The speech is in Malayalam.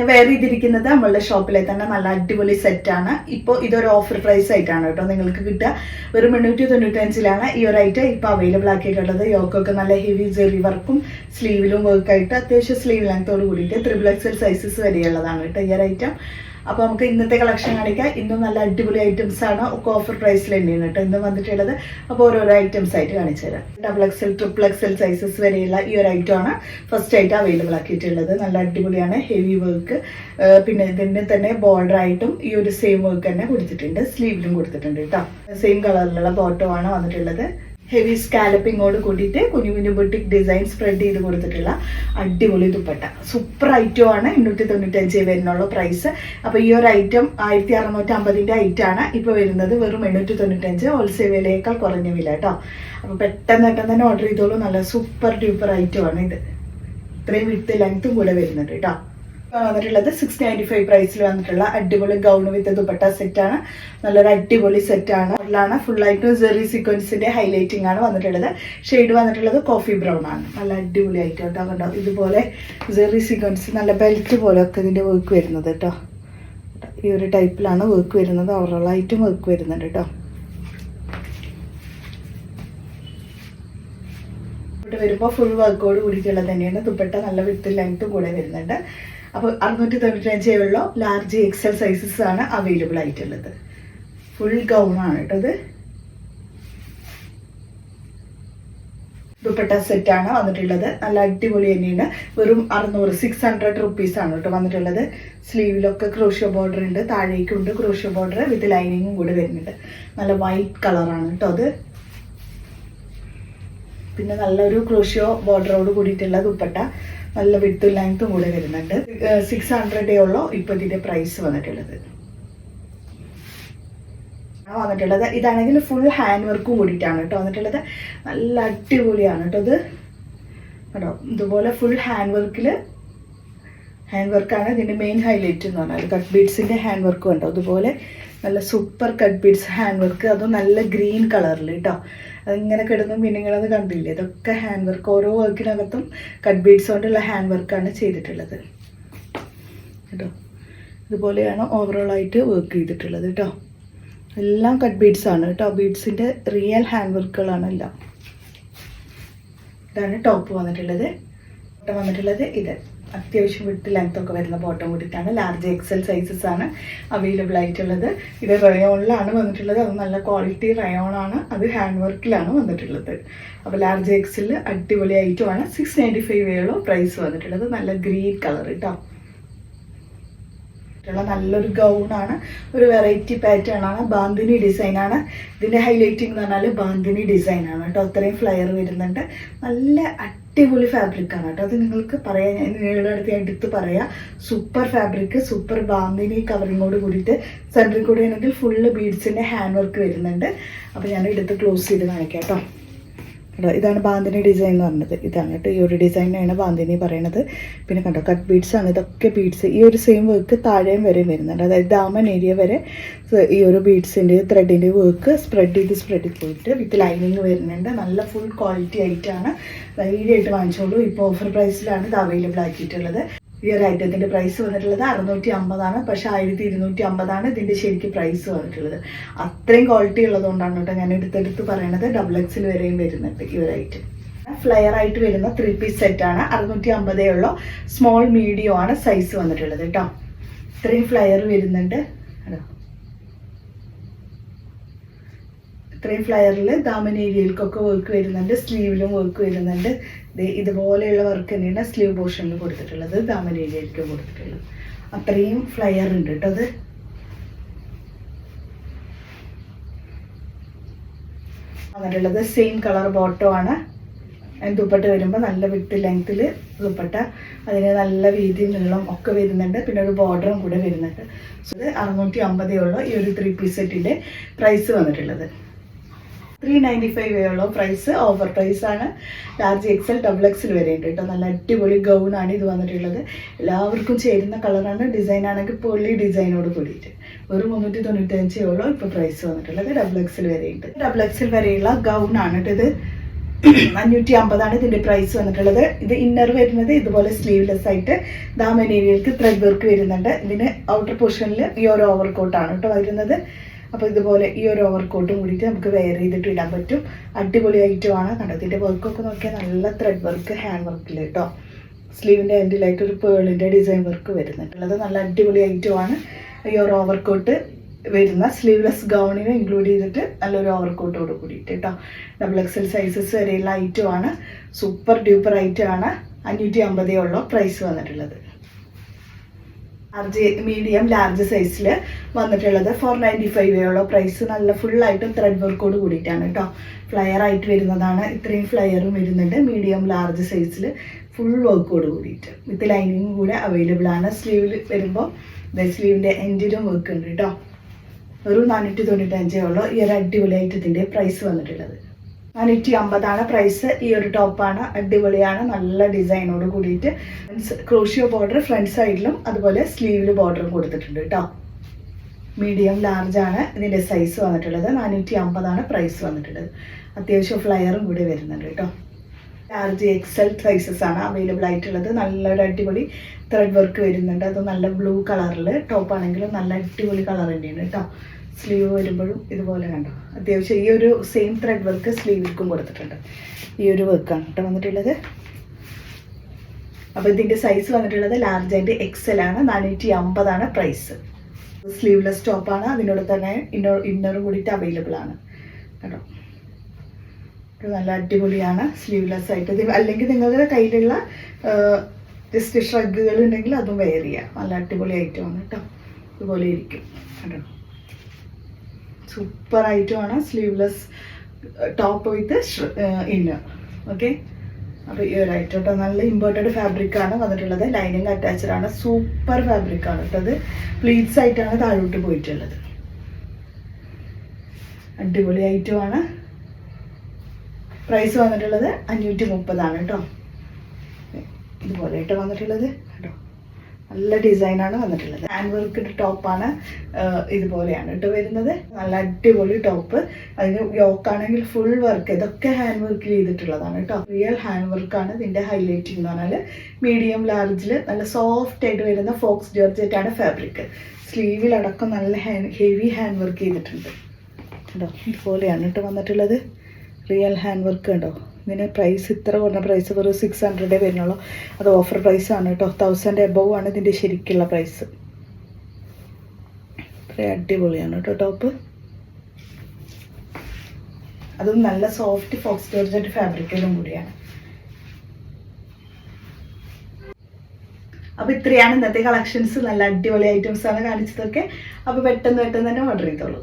ഞാൻ വെയർ ചെയ്തിരിക്കുന്നത് നമ്മളുടെ ഷോപ്പിലെ തന്നെ നല്ല അടിപൊളി സെറ്റാണ് ഇപ്പോൾ ഇതൊരു ഓഫർ പ്രൈസ് ആയിട്ടാണ് കേട്ടോ നിങ്ങൾക്ക് കിട്ടുക. വെറും എണ്ണൂറ്റി തൊണ്ണൂറ്റഞ്ചിലാണ് ഈ ഒരു ഐറ്റം ഇപ്പോൾ അവൈലബിൾ ആക്കിയിട്ടുള്ളത്. യോക്കൊക്കെ നല്ല ഹെവി ജെറി വർക്കും സ്ലീവിലും വർക്കായിട്ട് അത്യാവശ്യം സ്ലീവ് ലെങ്ത്തോട് കൂടിയിട്ട് ത്രിബിൾ എക്സൽ സൈസസ് വരെയുള്ളതാണ് കേട്ടോ ഈ ഒരു ഐറ്റം അപ്പോൾ നമുക്ക് ഇന്നത്തെ കളക്ഷൻ കാണിക്കാം. ഇന്നും നല്ല അടിപൊളി ഐറ്റംസ് ആണ്. ഒക്കെ ഓഫർ പ്രൈസിൽ തന്നെയാണ് കേട്ടോ ഇന്നും വന്നിട്ടുള്ളത്. അപ്പോൾ ഓരോരോ ഐറ്റംസ് ആയിട്ട് കാണിച്ചു തരാം. Double XL triple XL sizes വരെയുള്ള ഈ ഒരു ഐറ്റം ആണ് ഫസ്റ്റ് ആയിട്ട് അവൈലബിൾ ആക്കിയിട്ടുള്ളത്. നല്ല അടിപൊളിയാണ് ഹെവി വർക്ക് പിന്നെ ഇതിന് തന്നെ ബോർഡർ ആയിട്ടും ഈ ഒരു സെയിം വർക്ക് തന്നെ കൊടുത്തിട്ടുണ്ട്. സ്ലീവിലും കൊടുത്തിട്ടുണ്ട് കേട്ടോ. സെയിം കളറിലുള്ള ബോട്ടം ആണ് വന്നിട്ടുള്ളത്. ഹെവി സ്കാലപ്പിങ്ങോട് കൂടിയിട്ട് കുഞ്ഞു കുഞ്ഞു ബൊട്ടിക് ഡിസൈൻ സ്പ്രെഡ് ചെയ്ത് കൊടുത്തിട്ടുള്ള അടിപൊളി ദുപ്പട്ട. സൂപ്പർ ഐറ്റം ആണ്. എണ്ണൂറ്റി തൊണ്ണൂറ്റഞ്ച് വരുന്നുള്ള പ്രൈസ് അപ്പോൾ ഈ ഒരു ഐറ്റം ആയിരത്തി അറുന്നൂറ്റി ഐറ്റാണ് ഇപ്പോൾ വരുന്നത്. വെറും എണ്ണൂറ്റി തൊണ്ണൂറ്റഞ്ച് ഹോൾസെയിൽ വിലയേക്കാൾ കുറഞ്ഞ വില കേട്ടോ. അപ്പോൾ പെട്ടെന്ന് പെട്ടെന്ന് തന്നെ ഓർഡർ ചെയ്തോളൂ. നല്ല സൂപ്പർ ഡ്യൂപ്പർ ഐറ്റം ആണ് ഇത്. ഇത്രയും വിട്ട് ലെങ്ത്തും കൂടെ വരുന്നുണ്ട് കേട്ടോ. വന്നിട്ടുള്ളത് സിക്സ് നയന്റി ഫൈവ് പ്രൈസിൽ വന്നിട്ടുള്ള അടിപൊളി ഗൗൺ വിത്ത് ദുപ്പട്ട സെറ്റാണ് നല്ലൊരു അടിപൊളി സെറ്റ് ആണ്. അതിലാണ് ഫുൾ ആയിട്ട് ജെറി സീക്വൻസിന്റെ ഹൈലൈറ്റിംഗ് ആണ് വന്നിട്ടുള്ളത്. ഷെയ്ഡ് വന്നിട്ടുള്ളത് കോഫി ബ്രൗൺ ആണ്. നല്ല അടിപൊളി ആയിട്ട് കേട്ടോ കണ്ടോ? ഇതുപോലെ ജെറി സീക്വൻസ് നല്ല ബെൽറ്റ് പോലെ ഒക്കെ ഇതിന്റെ വർക്ക് വരുന്നത് കേട്ടോ ഈ ഒരു ടൈപ്പിലാണ് വർക്ക് വരുന്നത്. ഓവറോളായിട്ടും വർക്ക് വരുന്നുണ്ട് കേട്ടോ വരുമ്പോൾ ഫുൾ വർക്കോട് കൂടിയിട്ടുള്ളത് തന്നെയാണ്. ദുപ്പട്ട നല്ല വിത്ത് ലെങ്ത്തും കൂടെ വരുന്നുണ്ട്. അപ്പോൾ അറുന്നൂറ്റി തൊണ്ണൂറ്റഞ്ചേ ഉള്ളൂ. ലാർജ് എക്സൽ സൈസസ് ആണ് അവൈലബിൾ ആയിട്ടുള്ളത്. ഫുൾ ഗൗൺ ആണ് കേട്ടോ ഇത്. ദുപ്പട്ട സെറ്റ് ആണ് വന്നിട്ടുള്ളത്. നല്ല അടിപൊളി തന്നെയാണ്. വെറും അറുന്നൂറ് സിക്സ് ഹൺഡ്രഡ് റുപ്പീസ് ആണ് കേട്ടോ വന്നിട്ടുള്ളത്. സ്ലീവിലൊക്കെ ക്രോഷ്യോ ബോർഡർ ഉണ്ട്. താഴേക്കുണ്ട് ക്രോഷ്യോ ബോർഡർ വിത്ത് ലൈനിങ്ങും കൂടി വരുന്നുണ്ട്. നല്ല വൈറ്റ് കളറാണ് കേട്ടോ അത്. പിന്നെ നല്ലൊരു ക്രോഷ്യോ ബോർഡറോട് കൂടിയിട്ടുള്ള ദുപ്പട്ട. നല്ല വിത്ത് ലെങ്ത്തും കൂടെ വരുന്നുണ്ട്. സിക്സ് ഹൺഡ്രഡേ ഉള്ളൂ ഇപ്പൊ ഇതിന്റെ പ്രൈസ് വന്നിട്ടുള്ളത് വന്നിട്ടുള്ളത്. ഇതാണെങ്കിൽ ഫുൾ ഹാൻഡ് വർക്കും കൂടിയിട്ടാണ് കേട്ടോ വന്നിട്ടുള്ളത്. നല്ല അടിപൊളിയാണ് കേട്ടോ ഇത്. കേട്ടോ ഇതുപോലെ ഫുൾ ഹാൻഡ് വർക്കിൽ ഹാൻഡ് വർക്കാണ് ഇതിന്റെ മെയിൻ ഹൈലൈറ്റ് എന്ന് പറഞ്ഞാൽ കട്ട് ബീഡ്സിന്റെ ഹാൻഡ് വർക്ക് ഉണ്ടോ? അതുപോലെ നല്ല super cut beads hand work അതും നല്ല ഗ്രീൻ കളറിൽ കേട്ടോ അതിങ്ങനെ കിടന്നും മിനിങ്ങളത് കണ്ടില്ലേ? ഇതൊക്കെ ഹാൻഡ് വർക്ക് ഓരോ വർക്കിനകത്തും കട്ട് ബീഡ്സ് കൊണ്ടുള്ള ഹാൻഡ് വർക്കാണ് ചെയ്തിട്ടുള്ളത്. കേട്ടോ? ഇതുപോലെയാണ് ഓവറോൾ ആയിട്ട് വർക്ക് ചെയ്തിട്ടുള്ളത് കേട്ടോ എല്ലാം കട്ട് ബീഡ്സ് ആണ് കേട്ടോ ബീഡ്സിന്റെ റിയൽ ഹാൻഡ് വർക്കുകളാണ് എല്ലാം. ഇതാണ് ടോപ്പ് വന്നിട്ടുള്ളത്. വന്നിട്ടുള്ളത് ഇത്. അത്യാവശ്യം വിട്ട് ലെങ്ത് ഒക്കെ വരുന്ന ബോട്ടം കൂടിയിട്ടാണ് ലാർജ് എക്സൽ സൈസസ് ആണ് അവൈലബിൾ ആയിട്ടുള്ളത്. ഇത് റയോണിലാണ് വന്നിട്ടുള്ളത്. അത് നല്ല ക്വാളിറ്റി റയോൺ ആണ്. അത് ഹാൻഡ് വർക്കിലാണ് വന്നിട്ടുള്ളത്. അപ്പോൾ ലാർജ് എക്സിൽ അടിപൊളി ഐറ്റമാണ് സിക്സ് നയന്റി ഫൈവ് വേളോ പ്രൈസ് വന്നിട്ടുള്ളത്. നല്ല ഗ്രീൻ കളർ കേട്ടോ നല്ലൊരു ഗൗണാണ് ഒരു വെറൈറ്റി പാറ്റേൺ ആണ്. ബാന്തിനി ഡിസൈൻ ആണ്. ഇതിന്റെ ഹൈലൈറ്റിംഗ് എന്ന് പറഞ്ഞാൽ ബാന്തിനി ഡിസൈൻ ആണ് കേട്ടോ. അത്രയും ഫ്ലയർ വരുന്നുണ്ട്. നല്ല അടിപൊളി ഫാബ്രിക് ആണ് കേട്ടോ. അത് നിങ്ങൾക്ക് പറയാൻ നിങ്ങളുടെ അടുത്ത് ഞാൻ എടുത്ത് പറയാം. സൂപ്പർ ഫാബ്രിക് സൂപ്പർ ബാന്തിനി കവറിങ്ങോട് കൂടിയിട്ട് സെന്ററിൽ കൂടി ആണെങ്കിൽ ഫുള്ള് ബീഡ്സിന്റെ ഹാൻഡ് വർക്ക് വരുന്നുണ്ട്. അപ്പോൾ ഞാൻ എടുത്ത് ക്ലോസ് ചെയ്ത് കാണിക്കാം കേട്ടോ. കേട്ടോ ഇതാണ് ബാന്തിനി ഡിസൈൻ എന്ന് പറഞ്ഞത്. ഇതാണ് കേട്ടോ ഈ ഒരു ഡിസൈനാണ് ബാന്തിനി പറയണത്. പിന്നെ കണ്ടോ കട്ട് ബീഡ്സ് ആണ്. ഇതൊക്കെ ബീഡ്സ് ഈ ഒരു സെയിം വർക്ക് താഴെയും വരെയും വരുന്നുണ്ട്. അതായത് ദാമൻ ഏരിയ വരെ ഈ ഒരു ബീഡ്സിന്റെ ത്രെഡിന്റെ വർക്ക് സ്പ്രെഡ് ചെയ്ത് സ്പ്രെഡ് ചെയ്ത് പോയിട്ട് വിത്ത് ലൈനിങ് വരുന്നുണ്ട്. നല്ല ഫുൾ ക്വാളിറ്റി ആയിട്ടാണ് ധൈര്യമായിട്ട് വാങ്ങിച്ചോളൂ. ഇപ്പോൾ ഓഫർ പ്രൈസിലാണ് ഇത് അവൈലബിൾ ആക്കിയിട്ടുള്ളത്. ഈ ഒരു ഐറ്റത്തിന്റെ പ്രൈസ് വന്നിട്ടുള്ളത് അറുന്നൂറ്റി അമ്പതാണ് പക്ഷെ ആയിരത്തി ഇരുന്നൂറ്റി അമ്പതാണ് ഇതിന്റെ ശരിക്കും പ്രൈസ് വന്നിട്ടുള്ളത്. അത്രയും ക്വാളിറ്റി ഉള്ളതുകൊണ്ടാണ് കേട്ടോ ഞാൻ എടുത്തെടുത്ത് പറയണത് ഡബിൾ എക്സിൽ വരെയും വരുന്നുണ്ട് ഈ ഒരു ഐറ്റം ഫ്ലെയർ ആയിട്ട് വരുന്ന ത്രീ പീസ് സെറ്റ് ആണ്. അറുന്നൂറ്റി അമ്പതേ ഉള്ളൂ. സ്മോൾ മീഡിയം ആണ് സൈസ് വന്നിട്ടുള്ളത് കേട്ടോ. ഇത്രയും ഫ്ലെയർ വരുന്നുണ്ട്. കേട്ടോ ഇത്രയും ഫ്ലയറിൽ ദാമൻ ഏരിയയിലേക്കൊക്കെ വർക്ക് വരുന്നുണ്ട് സ്ലീവിലും വർക്ക് വരുന്നുണ്ട്. ഇതുപോലെയുള്ള വർക്ക് തന്നെയാണ് സ്ലീവ് പോർഷനിൽ കൊടുത്തിട്ടുള്ളത് ദാമൻ ഏരിയയിലേക്ക് കൊടുത്തിട്ടുള്ളത്. അത്രയും ഫ്ലയർ ഉണ്ട് കേട്ടോ അത്. അങ്ങനെയുള്ളത് സെയിം കളർ ബോട്ടോ ആണ്. ദുപ്പട്ട വരുമ്പോൾ നല്ല വിട്ട് ലെങ്ത്തിൽ ദുപ്പട്ട. അതിന് നല്ല വീതി നീളം ഒക്കെ വരുന്നുണ്ട്. പിന്നെ ഒരു ബോർഡറും കൂടെ വരുന്നുണ്ട്. സോ ഇത് അറുന്നൂറ്റി അമ്പതേ ഉള്ളൂ ഈ ഒരു ത്രീ പീസ് സെറ്റിന്റെ പ്രൈസ് വന്നിട്ടുള്ളത്. ത്രീ നയന്റി ഫൈവ് ഉള്ളൂ പ്രൈസ് ഓഫർ പ്രൈസ് ആണ്. ലാർജ് എക്സൽ ഡബിൾ എക്സൽ വരെയുണ്ട് കേട്ടോ നല്ല അടിപൊളി ഗൗണാണ് ഇത് വന്നിട്ടുള്ളത്. എല്ലാവർക്കും ചേരുന്ന കളറാണ് ഡിസൈൻ ആണെങ്കിൽ പൊള്ളി ഡിസൈനോട് കൂടിയിട്ട്. ഒരു മുന്നൂറ്റി തൊണ്ണൂറ്റഞ്ചേ ഉള്ളൂ. ഇപ്പോൾ പ്രൈസ് വന്നിട്ടുള്ളത് ഡബിൾ എക്സൽ വരെയുണ്ട് ഡബിൾ എക്സൽ വരെയുള്ള ഗൗണാണ് കേട്ടോ ഇത്. അഞ്ഞൂറ്റി അമ്പതാണ് ഇതിന്റെ പ്രൈസ് വന്നിട്ടുള്ളത്. ഇത് ഇന്നർ വരുന്നത് ഇതുപോലെ സ്ലീവ്ലെസ് ആയിട്ട് ദാമനേരിയൽക്ക് ത്രെഡ് വർക്ക് വരുന്നുണ്ട്. ഇതിന് ഔട്ടർ പോർഷനിൽ ഈ ഒരു ഓവർ കോട്ടാണ് കേട്ടോ വരുന്നത്. അപ്പോൾ ഇതുപോലെ ഈ ഒരു ഓവർ കോട്ടും കൂടിയിട്ട് നമുക്ക് വെയർ ചെയ്തിട്ട് ഇടാൻ പറ്റും. അടിപൊളി ഐറ്റമാണ് കണ്ടോ ഇതിന്റെ വർക്കൊക്കെ നോക്കിയാൽ നല്ല ത്രെഡ് വർക്ക് ഹാൻഡ് വർക്കിൽ കേട്ടോ സ്ലീവിന്റെ എൻഡിലായിട്ട് ഒരു പേളിന്റെ ഡിസൈൻ വർക്ക് വരുന്നുണ്ട്. നല്ല അടിപൊളി ഐറ്റമാണ് ഈ ഒരു ഓവർ കോട്ട് വരുന്ന സ്ലീവ്ലെസ് ഗൗണിനെ ഇൻക്ലൂഡ് ചെയ്തിട്ട് നല്ലൊരു ഓവർ കോട്ടോട് കൂടിയിട്ട് കേട്ടോ ഡബിൾ എക്സൽ സൈസസ് വരെയുള്ള ഐറ്റമാണ് സൂപ്പർ ഡ്യൂപ്പർ ഐറ്റമാണ് അഞ്ഞൂറ്റി അമ്പതേ ഉള്ളൂ. പ്രൈസ് വന്നിട്ടുള്ളത്. ലാർജ് മീഡിയം ലാർജ് സൈസിൽ വന്നിട്ടുള്ളത്. ഫോർ നയന്റി ഫൈവ് ഉള്ള. പ്രൈസ് നല്ല ഫുള്ളായിട്ടും ത്രെഡ് വർക്കോട് കൂടിയിട്ടാണ് കേട്ടോ ഫ്ലയർ ആയിട്ട് വരുന്നതാണ്. ഇത്രയും ഫ്ലയറും വരുന്നുണ്ട്. മീഡിയം ലാർജ് സൈസിൽ ഫുൾ വർക്കോട് കൂടിയിട്ട്. വിത്ത് ലൈനിങ്ങും കൂടെ അവൈലബിൾ ആണ്. സ്ലീവിൽ വരുമ്പോൾ സ്ലീവിന്റെ എൻഡിലും വർക്ക് ഉണ്ട് കേട്ടോ ഒരു നാനൂറ്റി തൊണ്ണൂറ്റഞ്ചേ ഉള്ളൂ. ഈ ഒരു അടിപൊളിയായിട്ട് ഇതിന്റെ പ്രൈസ് വന്നിട്ടുള്ളത്. നാനൂറ്റി അമ്പതാണ് പ്രൈസ്. ഈ ഒരു ടോപ്പാണ്. അടിപൊളിയാണ്. നല്ല ഡിസൈനോട് കൂടിയിട്ട്. ക്രോഷിയോ ബോർഡർ ഫ്രണ്ട് സൈഡിലും അതുപോലെ സ്ലീവിൽ ബോർഡറും കൊടുത്തിട്ടുണ്ട് കേട്ടോ മീഡിയം ലാർജ് ആണ് ഇതിന്റെ സൈസ് വന്നിട്ടുള്ളത്. നാനൂറ്റി അമ്പതാണ് പ്രൈസ് വന്നിട്ടുള്ളത്. അത്യാവശ്യം ഫ്ലയറും കൂടി വരുന്നുണ്ട് കേട്ടോ ലാർജ് എക്സൽ സൈസസ് ആണ് അവൈലബിൾ ആയിട്ടുള്ളത്. നല്ലൊരു അടിപൊളി ത്രെഡ് വർക്ക് വരുന്നുണ്ട്. അത് നല്ല ബ്ലൂ കളറിൽ ടോപ്പ് ആണെങ്കിലും നല്ല അടിപൊളി കളർ തന്നെയാണ് കേട്ടോ സ്ലീവ് വരുമ്പോഴും ഇതുപോലെ കണ്ടോ? അത്യാവശ്യം ഈ ഒരു സെയിം ത്രെഡ് വർക്ക് സ്ലീവിൽക്കും കൊടുത്തിട്ടുണ്ട്. ഈ ഒരു വർക്കാണ് കേട്ടോ വന്നിട്ടുള്ളത്. അപ്പോൾ ഇതിന്റെ സൈസ് വന്നിട്ടുള്ളത് ലാർജ് ആൻഡ് എക്സൽ ആണ്. നാനൂറ്റി അമ്പതാണ് പ്രൈസ് സ്ലീവ്ലെസ് ടോപ്പാണ് അതിനോട് തന്നെ ഇന്നോ ഇന്നറും കൂടിയിട്ട് അവൈലബിൾ ആണ്. കേട്ടോ നല്ല അടിപൊളിയാണ് സ്ലീവ്ലെസ് ആയിട്ട്. അല്ലെങ്കിൽ നിങ്ങളുടെ കയ്യിലുള്ള ജസ്റ്റ് ഷ്രഗുകൾ ഉണ്ടെങ്കിൽ അതും വെയർ ചെയ്യാം. നല്ല അടിപൊളി ഐറ്റമാണ് കേട്ടോ ഇതുപോലെ ഇരിക്കും. കേട്ടോ സൂപ്പർ ഐറ്റമാണ് sleeveless top with inner okay അപ്പോൾ ഈ ഒരു ഐറ്റം കേട്ടോ നല്ല ഇമ്പോർട്ടന്റ് ഫാബ്രിക് ആണ് വന്നിട്ടുള്ളത്. ലൈനിങ് അറ്റാച്ചഡാണ് സൂപ്പർ ഫാബ്രിക് ആണ് കേട്ടോ അത് പ്ലീറ്റ്സ് ആയിട്ടാണ് താഴോട്ട് പോയിട്ടുള്ളത്. അടിപൊളി ഐറ്റമാണ് പ്രൈസ് വന്നിട്ടുള്ളത് അഞ്ഞൂറ്റി മുപ്പതാണ് കേട്ടോ. ഇതുപോലെ കേട്ടോ വന്നിട്ടുള്ളത് കേട്ടോ. നല്ല ഡിസൈനാണ് വന്നിട്ടുള്ളത്. ഹാൻഡ് വർക്ക് ടോപ്പാണ് ഇതുപോലെയാണ് കേട്ടോ വരുന്നത്. നല്ല അടിപൊളി ടോപ്പ് അതിന് യോക്കാണെങ്കിൽ ഫുൾ വർക്ക് ഇതൊക്കെ ഹാൻഡ് വർക്ക് ചെയ്തിട്ടുള്ളതാണ് കേട്ടോ. റിയൽ ഹാൻഡ് വർക്കാണ് ഇതിന്റെ ഹൈലൈറ്റിംഗ് എന്ന് പറഞ്ഞാൽ മീഡിയം ലാർജിൽ നല്ല സോഫ്റ്റ് ആയിട്ട് വരുന്ന ഫോക്സ് ജോർജറ്റ് ആണ് ഫാബ്രിക് സ്ലീവിലടക്കം നല്ല ഹെവി ഹാൻഡ് വർക്ക് ചെയ്തിട്ടുണ്ട്. കേട്ടോ ഇതുപോലെയാണ് കേട്ടോ വന്നിട്ടുള്ളത്. റിയൽ ഹാൻഡ് വർക്ക് കണ്ടോ ഇതിന് പ്രൈസ് ഇത്ര കുറഞ്ഞ പ്രൈസ് വെറും സിക്സ് ഹൺഡ്രഡേ വരുന്നുള്ളൂ. അത് ഓഫർ പ്രൈസ് ആണ് കേട്ടോ. തൗസൻഡ് എബവ് ആണ് ഇതിന്റെ ശരിക്കുള്ള പ്രൈസ് അടിപൊളിയാണ് കേട്ടോ ടോപ്പ് അതും നല്ല സോഫ്റ്റ് ഫോക്സ് ജോർജറ്റ് ഫാബ്രിക്കിലും കൂടിയാണ്. അപ്പോൾ ഇത്രയാണ് ഇന്നത്തെ കളക്ഷൻസ് നല്ല അടിപൊളി ഐറ്റംസ് ആണ് കാണിച്ചതൊക്കെ. അപ്പോൾ പെട്ടെന്ന് പെട്ടെന്ന് തന്നെ ഓർഡർ ചെയ്തോളൂ.